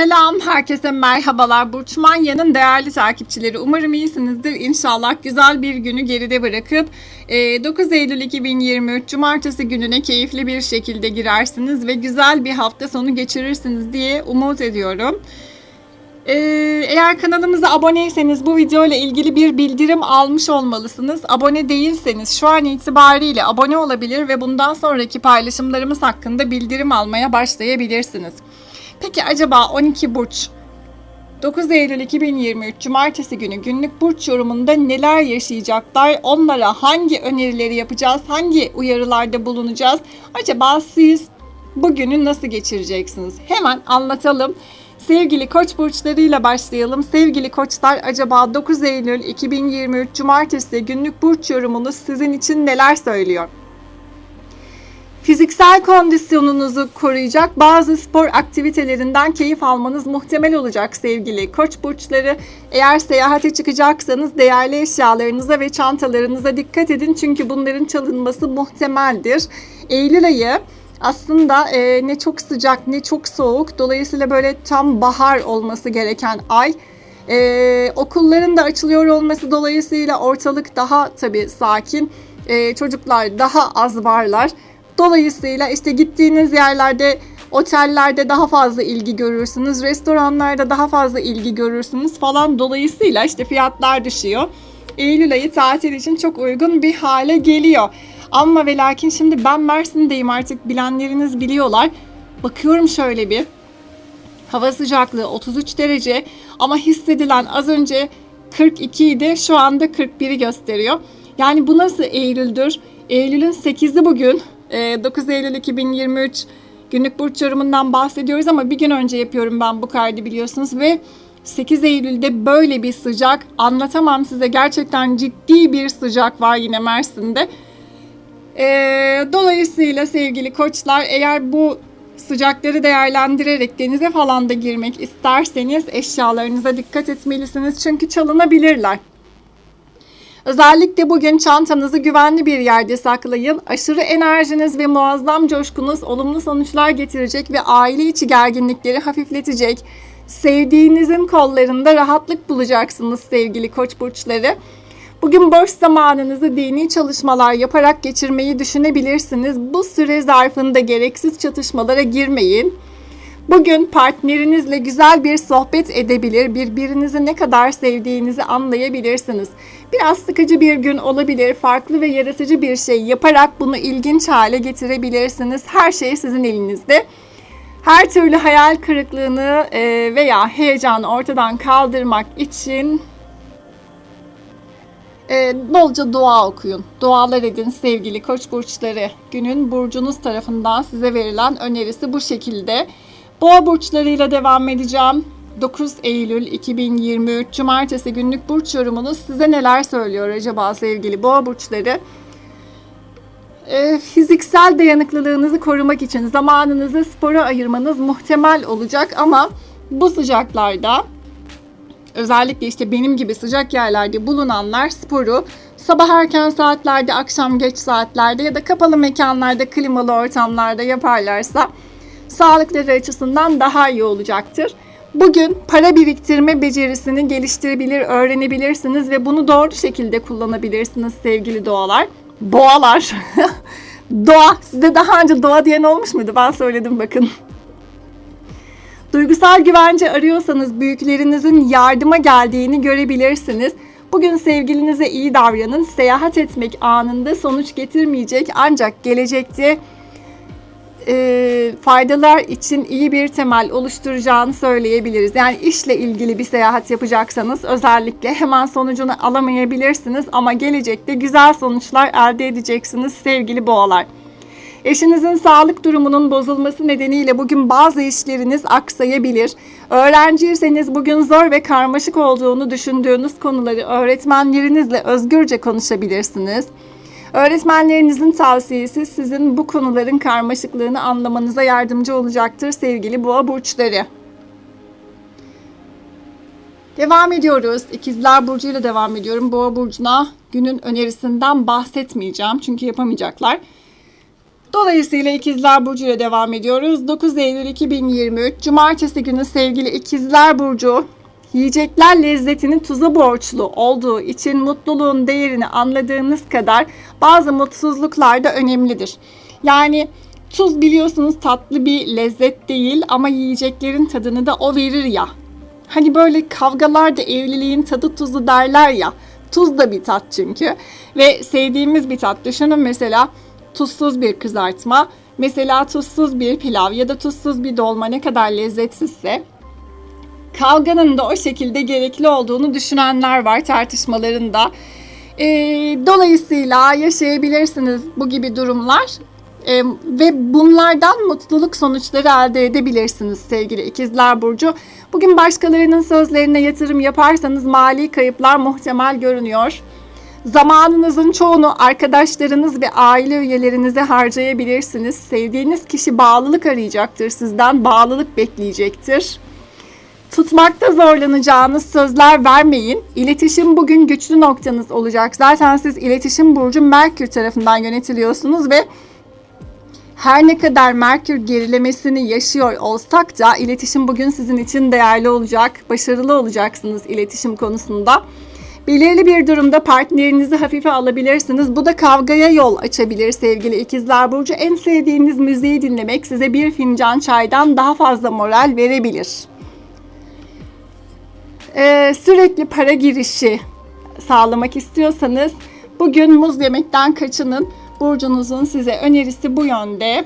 Selam, herkese merhabalar. Burç Manya'nın değerli takipçileri. Umarım iyisinizdir. İnşallah güzel bir günü geride bırakıp e, 9 Eylül 2023 Cumartesi gününe keyifli bir şekilde girersiniz ve güzel bir hafta sonu geçirirsiniz diye umut ediyorum. Ee, eğer kanalımıza aboneyseniz bu video ile ilgili bir bildirim almış olmalısınız. Abone değilseniz şu an itibariyle abone olabilir ve bundan sonraki paylaşımlarımız hakkında bildirim almaya başlayabilirsiniz. Peki acaba 12 burç 9 Eylül 2023 Cumartesi günü günlük burç yorumunda neler yaşayacaklar? Onlara hangi önerileri yapacağız? Hangi uyarılarda bulunacağız? Acaba siz bugünü nasıl geçireceksiniz? Hemen anlatalım. Sevgili koç burçlarıyla başlayalım. Sevgili koçlar acaba 9 Eylül 2023 Cumartesi günlük burç yorumunuz sizin için neler söylüyor? Fiziksel kondisyonunuzu koruyacak bazı spor aktivitelerinden keyif almanız muhtemel olacak sevgili koç burçları. Eğer seyahate çıkacaksanız değerli eşyalarınıza ve çantalarınıza dikkat edin çünkü bunların çalınması muhtemeldir. Eylül ayı aslında e, ne çok sıcak ne çok soğuk dolayısıyla böyle tam bahar olması gereken ay. Ee, okulların da açılıyor olması dolayısıyla ortalık daha tabii sakin. Ee, çocuklar daha az varlar. Dolayısıyla işte gittiğiniz yerlerde, otellerde daha fazla ilgi görürsünüz, restoranlarda daha fazla ilgi görürsünüz falan. Dolayısıyla işte fiyatlar düşüyor. Eylül ayı tatil için çok uygun bir hale geliyor. Ama ve lakin şimdi ben Mersin'deyim artık bilenleriniz biliyorlar. Bakıyorum şöyle bir. Hava sıcaklığı 33 derece ama hissedilen az önce 42 idi şu anda 41'i gösteriyor. Yani bu nasıl Eylül'dür? Eylül'ün 8'i bugün. Ee, 9 Eylül 2023 günlük burç yorumundan bahsediyoruz ama bir gün önce yapıyorum ben bu kaydı biliyorsunuz ve 8 Eylül'de böyle bir sıcak anlatamam size gerçekten ciddi bir sıcak var yine Mersin'de. Ee, dolayısıyla sevgili koçlar eğer bu sıcakları değerlendirerek denize falan da girmek isterseniz eşyalarınıza dikkat etmelisiniz çünkü çalınabilirler. Özellikle bugün çantanızı güvenli bir yerde saklayın. Aşırı enerjiniz ve muazzam coşkunuz olumlu sonuçlar getirecek ve aile içi gerginlikleri hafifletecek. Sevdiğinizin kollarında rahatlık bulacaksınız sevgili koç burçları. Bugün boş zamanınızı dini çalışmalar yaparak geçirmeyi düşünebilirsiniz. Bu süre zarfında gereksiz çatışmalara girmeyin. Bugün partnerinizle güzel bir sohbet edebilir, birbirinizi ne kadar sevdiğinizi anlayabilirsiniz. Biraz sıkıcı bir gün olabilir, farklı ve yaratıcı bir şey yaparak bunu ilginç hale getirebilirsiniz. Her şey sizin elinizde. Her türlü hayal kırıklığını e, veya heyecanı ortadan kaldırmak için e, bolca dua okuyun. Dualar edin sevgili koç burçları. Günün burcunuz tarafından size verilen önerisi bu şekilde. Boğa burçlarıyla devam edeceğim. 9 Eylül 2023 Cumartesi günlük burç yorumunuz size neler söylüyor acaba sevgili boğa burçları? E, fiziksel dayanıklılığınızı korumak için zamanınızı spora ayırmanız muhtemel olacak ama bu sıcaklarda özellikle işte benim gibi sıcak yerlerde bulunanlar sporu sabah erken saatlerde, akşam geç saatlerde ya da kapalı mekanlarda, klimalı ortamlarda yaparlarsa sağlıkları açısından daha iyi olacaktır. Bugün para biriktirme becerisini geliştirebilir, öğrenebilirsiniz ve bunu doğru şekilde kullanabilirsiniz sevgili doğalar. Boğalar. doğa. Size daha önce doğa diyen olmuş muydu? Ben söyledim bakın. Duygusal güvence arıyorsanız büyüklerinizin yardıma geldiğini görebilirsiniz. Bugün sevgilinize iyi davranın. Seyahat etmek anında sonuç getirmeyecek ancak gelecekte e, faydalar için iyi bir temel oluşturacağını söyleyebiliriz. Yani işle ilgili bir seyahat yapacaksanız özellikle hemen sonucunu alamayabilirsiniz ama gelecekte güzel sonuçlar elde edeceksiniz sevgili boğalar. Eşinizin sağlık durumunun bozulması nedeniyle bugün bazı işleriniz aksayabilir. Öğrenciyseniz bugün zor ve karmaşık olduğunu düşündüğünüz konuları öğretmenlerinizle özgürce konuşabilirsiniz. Öğretmenlerinizin tavsiyesi sizin bu konuların karmaşıklığını anlamanıza yardımcı olacaktır sevgili boğa burçları. Devam ediyoruz. İkizler Burcu'yla devam ediyorum. Boğa Burcu'na günün önerisinden bahsetmeyeceğim. Çünkü yapamayacaklar. Dolayısıyla İkizler Burcu ile devam ediyoruz. 9 Eylül 2023 Cumartesi günü sevgili İkizler Burcu yiyecekler lezzetinin tuza borçlu olduğu için mutluluğun değerini anladığınız kadar bazı mutsuzluklar da önemlidir. Yani tuz biliyorsunuz tatlı bir lezzet değil ama yiyeceklerin tadını da o verir ya. Hani böyle kavgalarda evliliğin tadı tuzu derler ya. Tuz da bir tat çünkü. Ve sevdiğimiz bir tat. Düşünün mesela tuzsuz bir kızartma, mesela tuzsuz bir pilav ya da tuzsuz bir dolma ne kadar lezzetsizse kavganın da o şekilde gerekli olduğunu düşünenler var tartışmalarında. Ee, dolayısıyla yaşayabilirsiniz bu gibi durumlar. Ee, ve bunlardan mutluluk sonuçları elde edebilirsiniz sevgili ikizler burcu. Bugün başkalarının sözlerine yatırım yaparsanız mali kayıplar muhtemel görünüyor. Zamanınızın çoğunu arkadaşlarınız ve aile üyelerinize harcayabilirsiniz. Sevdiğiniz kişi bağlılık arayacaktır sizden, bağlılık bekleyecektir. Tutmakta zorlanacağınız sözler vermeyin. İletişim bugün güçlü noktanız olacak. Zaten siz iletişim burcu Merkür tarafından yönetiliyorsunuz ve her ne kadar Merkür gerilemesini yaşıyor olsak da iletişim bugün sizin için değerli olacak. Başarılı olacaksınız iletişim konusunda. Belirli bir durumda partnerinizi hafife alabilirsiniz. Bu da kavgaya yol açabilir sevgili ikizler burcu. En sevdiğiniz müziği dinlemek size bir fincan çaydan daha fazla moral verebilir. Ee, sürekli para girişi sağlamak istiyorsanız bugün muz yemekten kaçının. Burcunuzun size önerisi bu yönde.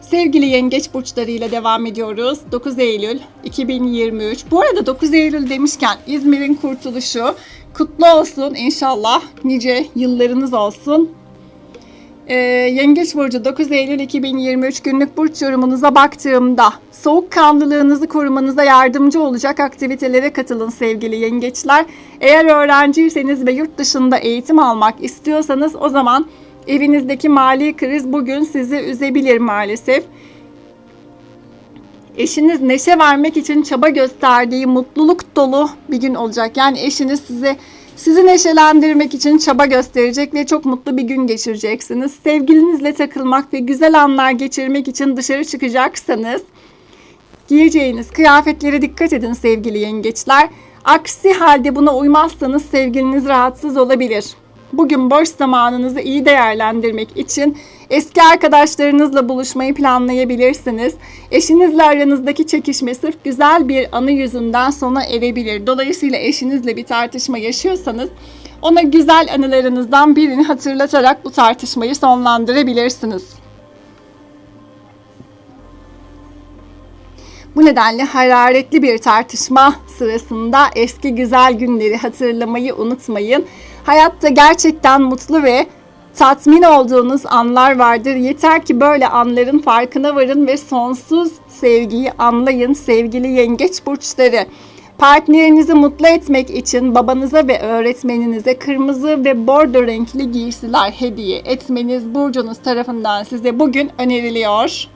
Sevgili yengeç burçlarıyla devam ediyoruz. 9 Eylül 2023. Bu arada 9 Eylül demişken İzmir'in kurtuluşu kutlu olsun inşallah. Nice yıllarınız olsun. Ee, Yengeç Burcu 9 Eylül 2023 günlük burç yorumunuza baktığımda soğukkanlılığınızı korumanıza yardımcı olacak aktivitelere katılın sevgili yengeçler. Eğer öğrenciyseniz ve yurt dışında eğitim almak istiyorsanız o zaman evinizdeki mali kriz bugün sizi üzebilir maalesef. Eşiniz neşe vermek için çaba gösterdiği mutluluk dolu bir gün olacak. Yani eşiniz size sizi neşelendirmek için çaba gösterecek ve çok mutlu bir gün geçireceksiniz. Sevgilinizle takılmak ve güzel anlar geçirmek için dışarı çıkacaksanız giyeceğiniz kıyafetlere dikkat edin sevgili yengeçler. Aksi halde buna uymazsanız sevgiliniz rahatsız olabilir. Bugün boş zamanınızı iyi değerlendirmek için eski arkadaşlarınızla buluşmayı planlayabilirsiniz. Eşinizle aranızdaki çekişme sırf güzel bir anı yüzünden sona erebilir. Dolayısıyla eşinizle bir tartışma yaşıyorsanız ona güzel anılarınızdan birini hatırlatarak bu tartışmayı sonlandırabilirsiniz. Bu nedenle hararetli bir tartışma sırasında eski güzel günleri hatırlamayı unutmayın. Hayatta gerçekten mutlu ve tatmin olduğunuz anlar vardır. Yeter ki böyle anların farkına varın ve sonsuz sevgiyi anlayın sevgili yengeç burçları. Partnerinizi mutlu etmek için babanıza ve öğretmeninize kırmızı ve bordo renkli giysiler hediye etmeniz burcunuz tarafından size bugün öneriliyor.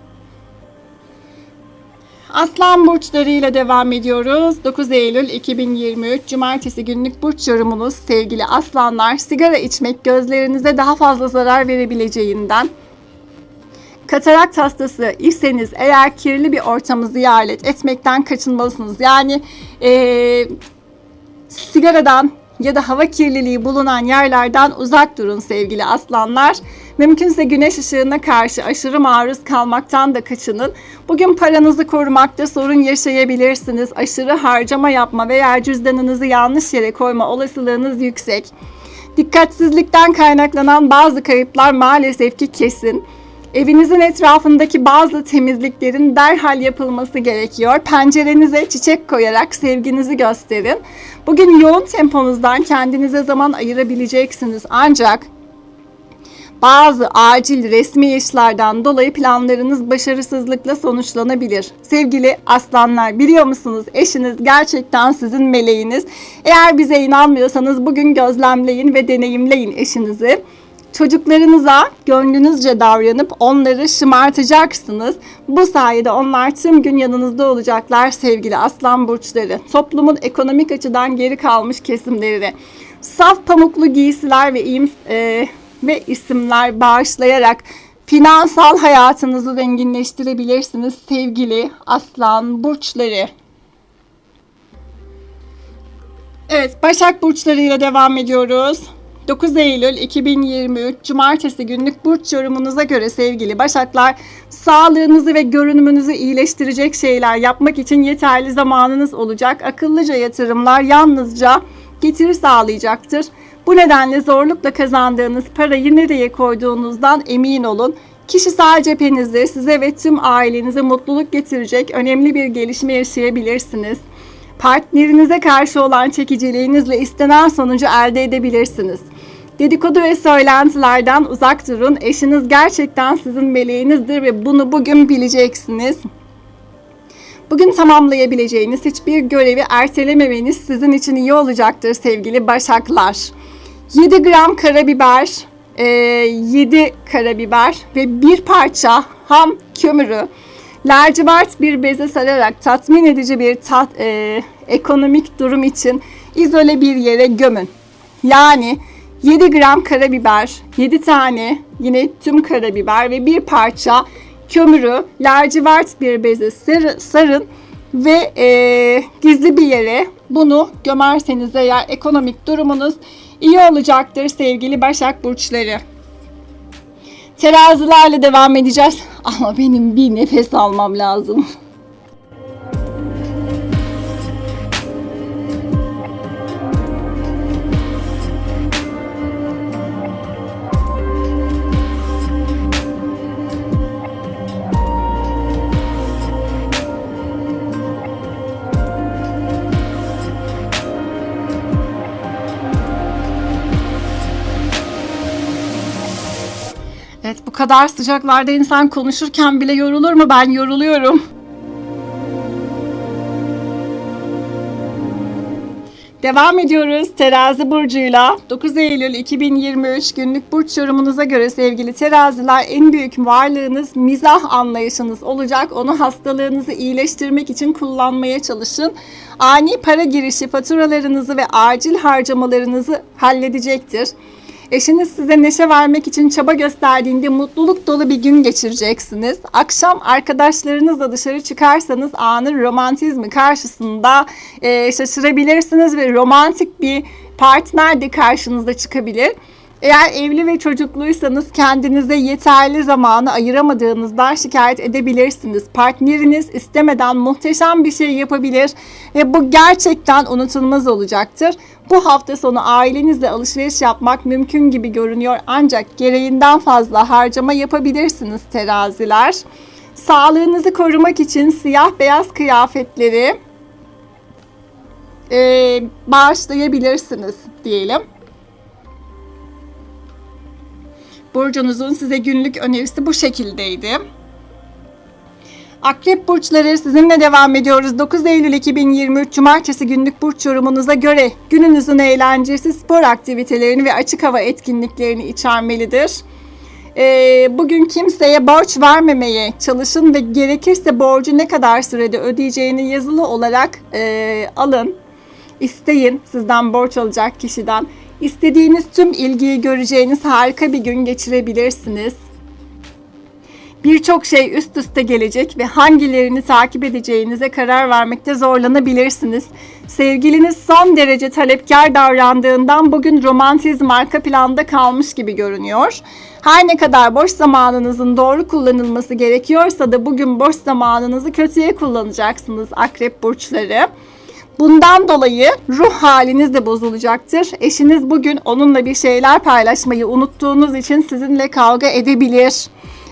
Aslan burçlarıyla devam ediyoruz. 9 Eylül 2023 Cumartesi günlük burç yorumunuz sevgili aslanlar. Sigara içmek gözlerinize daha fazla zarar verebileceğinden katarakt hastası iseniz eğer kirli bir ortamı ziyaret etmekten kaçınmalısınız. Yani ee, sigaradan ya da hava kirliliği bulunan yerlerden uzak durun sevgili aslanlar. Mümkünse güneş ışığına karşı aşırı maruz kalmaktan da kaçının. Bugün paranızı korumakta sorun yaşayabilirsiniz. Aşırı harcama yapma veya cüzdanınızı yanlış yere koyma olasılığınız yüksek. Dikkatsizlikten kaynaklanan bazı kayıplar maalesef ki kesin. Evinizin etrafındaki bazı temizliklerin derhal yapılması gerekiyor. Pencerenize çiçek koyarak sevginizi gösterin. Bugün yoğun temponuzdan kendinize zaman ayırabileceksiniz. Ancak bazı acil resmi işlerden dolayı planlarınız başarısızlıkla sonuçlanabilir. Sevgili aslanlar biliyor musunuz eşiniz gerçekten sizin meleğiniz. Eğer bize inanmıyorsanız bugün gözlemleyin ve deneyimleyin eşinizi. Çocuklarınıza gönlünüzce davranıp onları şımartacaksınız. Bu sayede onlar tüm gün yanınızda olacaklar sevgili aslan burçları. Toplumun ekonomik açıdan geri kalmış kesimleri de. Saf pamuklu giysiler ve iyim, e, ve isimler bağışlayarak finansal hayatınızı zenginleştirebilirsiniz sevgili aslan burçları. Evet, Başak burçlarıyla devam ediyoruz. 9 Eylül 2023 Cumartesi günlük burç yorumunuza göre sevgili Başaklar, sağlığınızı ve görünümünüzü iyileştirecek şeyler yapmak için yeterli zamanınız olacak. Akıllıca yatırımlar yalnızca getiri sağlayacaktır. Bu nedenle zorlukla kazandığınız parayı nereye koyduğunuzdan emin olun. Kişisel cephenizde size ve tüm ailenize mutluluk getirecek önemli bir gelişme yaşayabilirsiniz. Partnerinize karşı olan çekiciliğinizle istenen sonucu elde edebilirsiniz. Dedikodu ve söylentilerden uzak durun. Eşiniz gerçekten sizin meleğinizdir ve bunu bugün bileceksiniz. Bugün tamamlayabileceğiniz hiçbir görevi ertelememeniz sizin için iyi olacaktır sevgili Başaklar. 7 gram karabiber, 7 karabiber ve bir parça ham kömürü lacivert bir beze sararak tatmin edici bir tat, e, ekonomik durum için izole bir yere gömün. Yani 7 gram karabiber, 7 tane yine tüm karabiber ve bir parça kömürü lacivert bir beze sarı- sarın ve e, gizli bir yere bunu gömerseniz eğer ekonomik durumunuz iyi olacaktır sevgili Başak Burçları. Terazilerle devam edeceğiz. Ama benim bir nefes almam lazım. Kadar sıcaklarda insan konuşurken bile yorulur mu? Ben yoruluyorum. Devam ediyoruz terazi burcuyla. 9 Eylül 2023 günlük burç yorumunuza göre sevgili teraziler en büyük varlığınız mizah anlayışınız olacak. Onu hastalığınızı iyileştirmek için kullanmaya çalışın. Ani para girişi faturalarınızı ve acil harcamalarınızı halledecektir. Eşiniz size neşe vermek için çaba gösterdiğinde mutluluk dolu bir gün geçireceksiniz. Akşam arkadaşlarınızla dışarı çıkarsanız anın romantizmi karşısında e, şaşırabilirsiniz ve romantik bir partner de karşınıza çıkabilir. Eğer evli ve çocukluysanız kendinize yeterli zamanı ayıramadığınızdan şikayet edebilirsiniz. Partneriniz istemeden muhteşem bir şey yapabilir ve bu gerçekten unutulmaz olacaktır. Bu hafta sonu ailenizle alışveriş yapmak mümkün gibi görünüyor ancak gereğinden fazla harcama yapabilirsiniz teraziler. Sağlığınızı korumak için siyah beyaz kıyafetleri e, bağışlayabilirsiniz diyelim. Burcunuzun size günlük önerisi bu şekildeydi. Akrep burçları sizinle devam ediyoruz. 9 Eylül 2023 Cumartesi günlük burç yorumunuza göre gününüzün eğlencesi spor aktivitelerini ve açık hava etkinliklerini içermelidir. Ee, bugün kimseye borç vermemeye çalışın ve gerekirse borcu ne kadar sürede ödeyeceğini yazılı olarak e, alın. İsteyin sizden borç alacak kişiden. İstediğiniz tüm ilgiyi göreceğiniz harika bir gün geçirebilirsiniz. Birçok şey üst üste gelecek ve hangilerini takip edeceğinize karar vermekte zorlanabilirsiniz. Sevgiliniz son derece talepkar davrandığından bugün romantizm arka planda kalmış gibi görünüyor. Her ne kadar boş zamanınızın doğru kullanılması gerekiyorsa da bugün boş zamanınızı kötüye kullanacaksınız akrep burçları. Bundan dolayı ruh haliniz de bozulacaktır. Eşiniz bugün onunla bir şeyler paylaşmayı unuttuğunuz için sizinle kavga edebilir.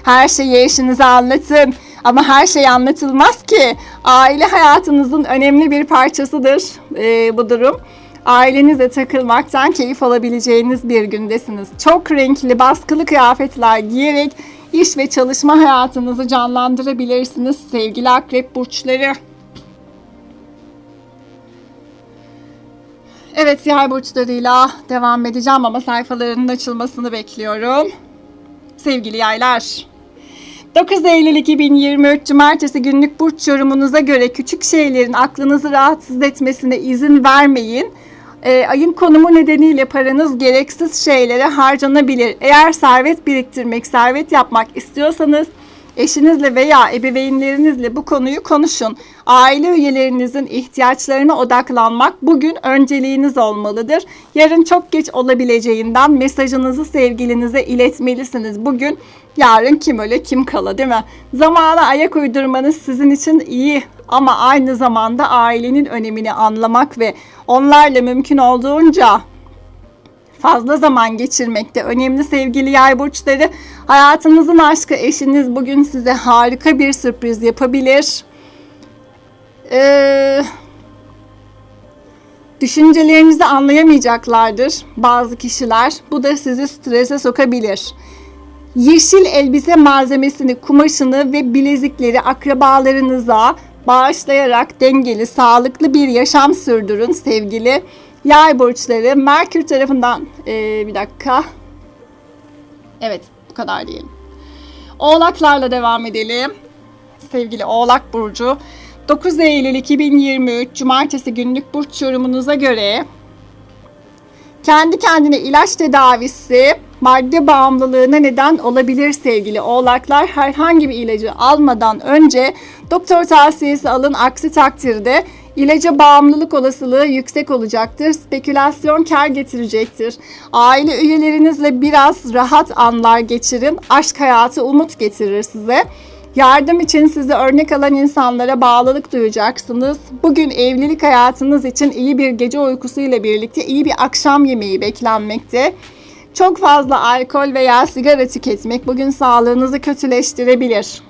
Her şeyi eşinize anlatın. Ama her şey anlatılmaz ki. Aile hayatınızın önemli bir parçasıdır e, bu durum. Ailenizle takılmaktan keyif alabileceğiniz bir gündesiniz. Çok renkli, baskılı kıyafetler giyerek iş ve çalışma hayatınızı canlandırabilirsiniz sevgili akrep burçları. Evet yay burçlarıyla devam edeceğim ama sayfalarının açılmasını bekliyorum. Sevgili yaylar. 9 Eylül 2023 Cumartesi günlük burç yorumunuza göre küçük şeylerin aklınızı rahatsız etmesine izin vermeyin. E, ayın konumu nedeniyle paranız gereksiz şeylere harcanabilir. Eğer servet biriktirmek, servet yapmak istiyorsanız eşinizle veya ebeveynlerinizle bu konuyu konuşun. Aile üyelerinizin ihtiyaçlarına odaklanmak bugün önceliğiniz olmalıdır. Yarın çok geç olabileceğinden mesajınızı sevgilinize iletmelisiniz. Bugün yarın kim öle kim kala değil mi? Zamana ayak uydurmanız sizin için iyi ama aynı zamanda ailenin önemini anlamak ve onlarla mümkün olduğunca fazla zaman geçirmekte önemli sevgili yay burçları. Hayatınızın aşkı eşiniz bugün size harika bir sürpriz yapabilir. Ee, düşüncelerinizi anlayamayacaklardır bazı kişiler. Bu da sizi strese sokabilir. Yeşil elbise malzemesini, kumaşını ve bilezikleri akrabalarınıza bağışlayarak dengeli, sağlıklı bir yaşam sürdürün sevgili yay burçları. Merkür tarafından ee, bir dakika. Evet bu kadar diyelim. Oğlaklarla devam edelim. Sevgili Oğlak Burcu. 9 Eylül 2023 Cumartesi günlük burç yorumunuza göre kendi kendine ilaç tedavisi madde bağımlılığına neden olabilir sevgili oğlaklar. Herhangi bir ilacı almadan önce doktor tavsiyesi alın. Aksi takdirde ilaca bağımlılık olasılığı yüksek olacaktır. Spekülasyon kar getirecektir. Aile üyelerinizle biraz rahat anlar geçirin. Aşk hayatı umut getirir size. Yardım için sizi örnek alan insanlara bağlılık duyacaksınız. Bugün evlilik hayatınız için iyi bir gece uykusu ile birlikte iyi bir akşam yemeği beklenmekte. Çok fazla alkol veya sigara tüketmek bugün sağlığınızı kötüleştirebilir.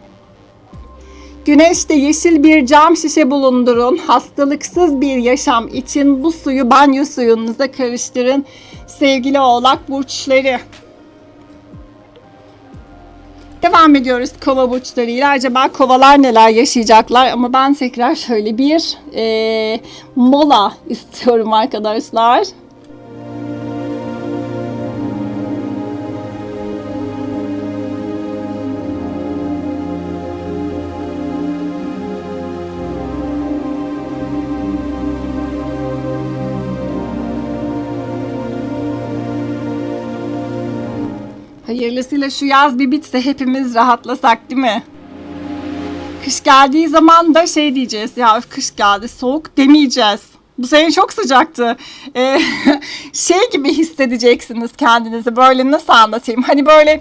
Güneşte yeşil bir cam şişe bulundurun. Hastalıksız bir yaşam için bu suyu banyo suyunuza karıştırın. Sevgili oğlak burçları. Devam ediyoruz kova burçlarıyla. Acaba kovalar neler yaşayacaklar? Ama ben tekrar şöyle bir e, mola istiyorum arkadaşlar. Hayırlısıyla şu yaz bir bitse hepimiz rahatlasak değil mi? Kış geldiği zaman da şey diyeceğiz ya kış geldi soğuk demeyeceğiz. Bu sene çok sıcaktı. Ee, şey gibi hissedeceksiniz kendinizi böyle nasıl anlatayım? Hani böyle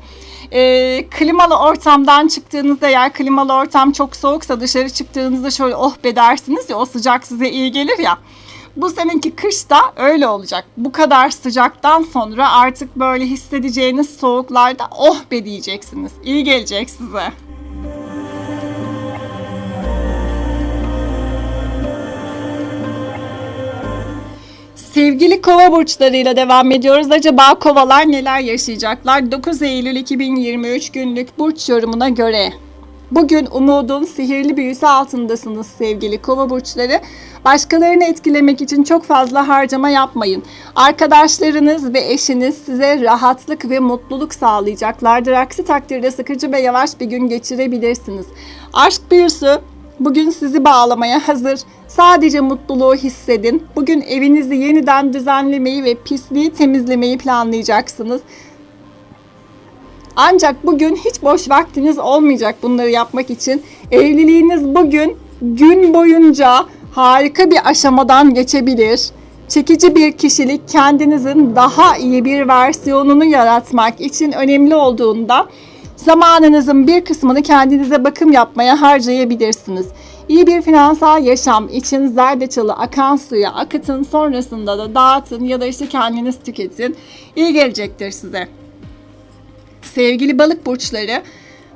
e, klimalı ortamdan çıktığınızda eğer klimalı ortam çok soğuksa dışarı çıktığınızda şöyle oh be dersiniz ya o sıcak size iyi gelir ya. Bu seninki kışta öyle olacak. Bu kadar sıcaktan sonra artık böyle hissedeceğiniz soğuklarda oh be diyeceksiniz. İyi gelecek size. Sevgili kova burçlarıyla devam ediyoruz. Acaba kovalar neler yaşayacaklar? 9 Eylül 2023 günlük burç yorumuna göre. Bugün umudun sihirli büyüsü altındasınız sevgili kova burçları. Başkalarını etkilemek için çok fazla harcama yapmayın. Arkadaşlarınız ve eşiniz size rahatlık ve mutluluk sağlayacaklardır. Aksi takdirde sıkıcı ve yavaş bir gün geçirebilirsiniz. Aşk büyüsü bugün sizi bağlamaya hazır. Sadece mutluluğu hissedin. Bugün evinizi yeniden düzenlemeyi ve pisliği temizlemeyi planlayacaksınız. Ancak bugün hiç boş vaktiniz olmayacak bunları yapmak için. Evliliğiniz bugün gün boyunca harika bir aşamadan geçebilir. Çekici bir kişilik kendinizin daha iyi bir versiyonunu yaratmak için önemli olduğunda zamanınızın bir kısmını kendinize bakım yapmaya harcayabilirsiniz. İyi bir finansal yaşam için zerdeçalı akan suya akıtın sonrasında da dağıtın ya da işte kendiniz tüketin. İyi gelecektir size. Sevgili balık burçları,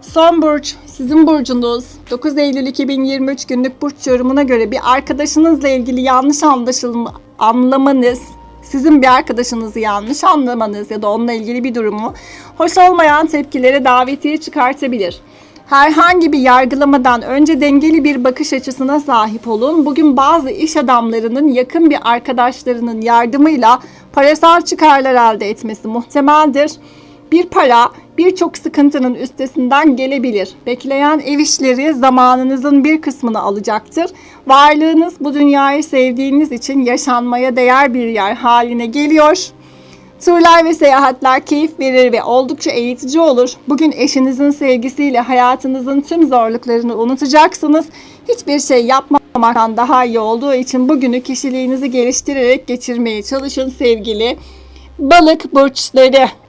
son burç sizin burcunuz 9 Eylül 2023 günlük burç yorumuna göre bir arkadaşınızla ilgili yanlış anlaşılma anlamanız, sizin bir arkadaşınızı yanlış anlamanız ya da onunla ilgili bir durumu hoş olmayan tepkilere davetiye çıkartabilir. Herhangi bir yargılamadan önce dengeli bir bakış açısına sahip olun. Bugün bazı iş adamlarının yakın bir arkadaşlarının yardımıyla parasal çıkarlar elde etmesi muhtemeldir bir para birçok sıkıntının üstesinden gelebilir. Bekleyen ev işleri zamanınızın bir kısmını alacaktır. Varlığınız bu dünyayı sevdiğiniz için yaşanmaya değer bir yer haline geliyor. Turlar ve seyahatler keyif verir ve oldukça eğitici olur. Bugün eşinizin sevgisiyle hayatınızın tüm zorluklarını unutacaksınız. Hiçbir şey yapmamaktan daha iyi olduğu için bugünü kişiliğinizi geliştirerek geçirmeye çalışın sevgili balık burçları.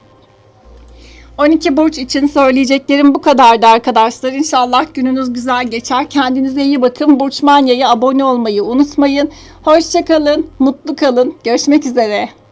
12 burç için söyleyeceklerim bu kadardı arkadaşlar. İnşallah gününüz güzel geçer. Kendinize iyi bakın. Burç Manya'ya abone olmayı unutmayın. Hoşçakalın, mutlu kalın. Görüşmek üzere.